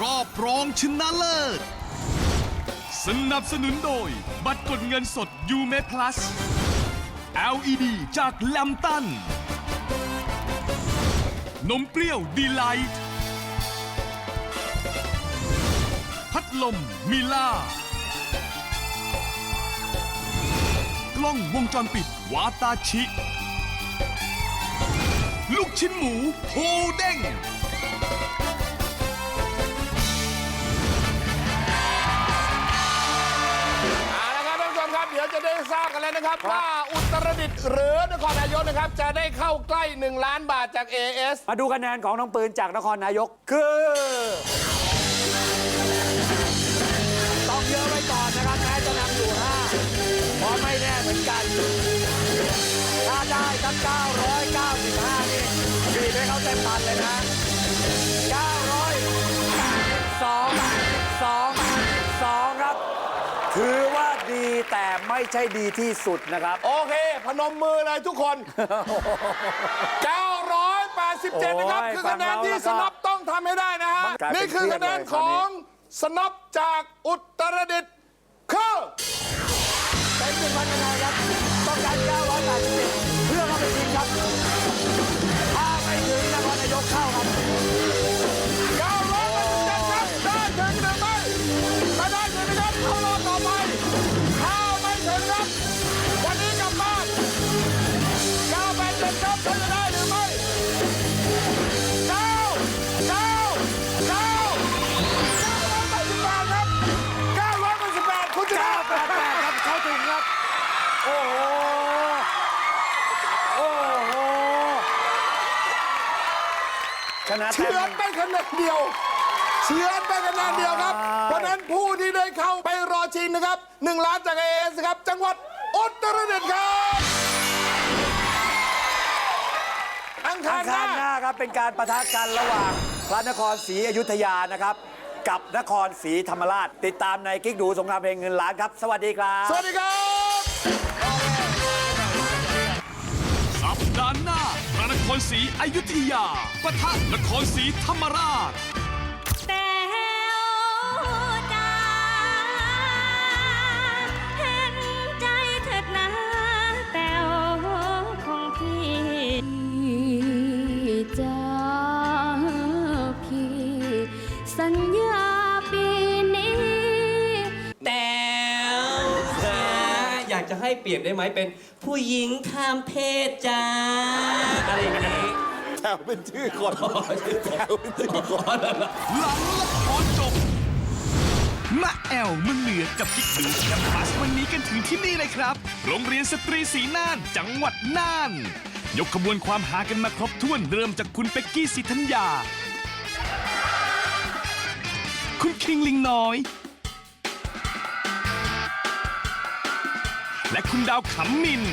รอบรองชนะเลิศ สนับสนุนโดย บัตรกดเงินสดยูเม plus LED จากแลมตัน นมเปรี้ยวดีไลท์พัดลมมิล่ากล้องวงจรปิดวาตาชิ ลูกชิ้นหมูโฮเด้ง กันแล้วนะครับ ว่าอุตรดิตถ์หรือนครนายกนะครับ จะได้เข้าใกล้ 1 ล้านบาทจาก AS มาดูคะแนนของน้องปืนจากนครนายกคือต้องเยอะไว้ก่อนนะครับแม้จะนำอยู่5เพราะไม่แน่เหมือนกัน ถ้าได้ทั้ง995นี่ดีให้เขาเต็มพันเลยนะ982 ว่าดีแต่ไม่ใช่ดีที่สุดนะครับ โอเค พนมมือเลยทุกคน 987 นะครับ โอ้ยคือคะแนนที่ฟัสงแล้วก็นับต้องทำให้ได้นะฮะ มันกลายเป็นนี่คือคะแนนเครียดเลยของสนับจากอุตรดิตถ์คือ เป็นหนึ่งพันคะแนนครับ นรับ วันนี้กลับบ้านก้าแปดเจ็ดครัท่านจะได้หรือไม่เก้าเก้าเก้าเก้าร้อยแปดสิบแปดครับเก้าร้อยแปดสิบแปดคุณจะได้แปดแปดครับเข้าถึงครับ โอ้โห โอ้โหชนะเชือนเปคะแนนเดียว เฉือนไปคะแนนเดียวครับอ่าเพราะฉะนั้นผู้ที่ได้เข้าไปรอชิงนะครับ1ล้านจากเอเอสครับ จังหวัดอุตรดิตถ์ครับ อังคาอัรงหคารหน้าน้าครับเป็นการประทะกันระหว่างพระนครศรีอยุธยานะครับ กับนครศรีธรรมราช ติดตามในกิ๊กดูสงครามเพลงเงินล้านครับ สวัสดีครับ สวัสดีครับ สัปดาห์หน้าพระนครศรีอยุธยาปะทะนครศรีธรรมราช จะให้เปลี่ยนได้ไหมเป็น ผู้หญิงข้ามเพศจ้าอะไรอย่างนี้แถวเป็นชื่อคนแถวเป็นชื่อคน หลังละครจบมาแอลเมืองเหนือกับกิ๊กดูแคมปัสวันนี้กันถึงที่นี่เลยครับ โรงเรียนสตรีศรีน่าน จังหวัดน่าน ยกขบวนความหากันมาครบถ้วนเริ่มจากคุณเป็กกี้สิทัญญา คุณคิงลิงน้อย คุณดาวขำมิน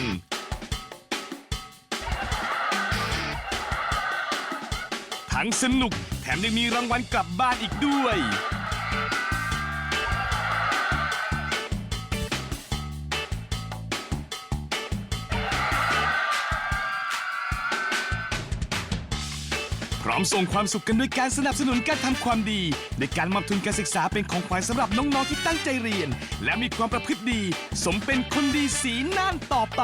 ทั้งสนุกแถมยังมีรางวัลกลับบ้านอีกด้วย พร้อมส่งความสุขกันด้วยการสนับสนุนการทำความดีในการมอบทุนการศึกษาเป็นของขวัญสำหรับน้องๆที่ตั้งใจเรียน และมีความประพฤติดี สมเป็นคนดีสีน่านต่อไป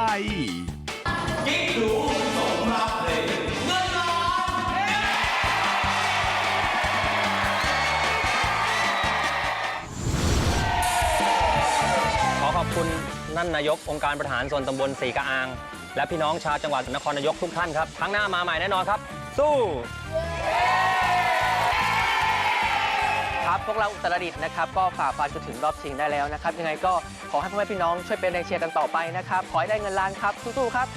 ขอขอบคุณนั่นนายกองค์การบริหารส่วนตำบลสีกะอาง และพี่น้องชาวจังหวัดนครนายกทุกท่านครับครั้งหน้ามาใหม่แน่นอนครับ สู้ ครับพวกเราอุตรดิตถ์นะครับ ก็ฝ่าฟันจนถึงรอบชิงได้แล้วนะครับ ยังไงก็ขอให้พ่อแม่พี่น้องช่วยเป็นแรงเชียร์กันต่อไปนะครับ ขอให้ได้เงินล้านครับสู้ๆครับ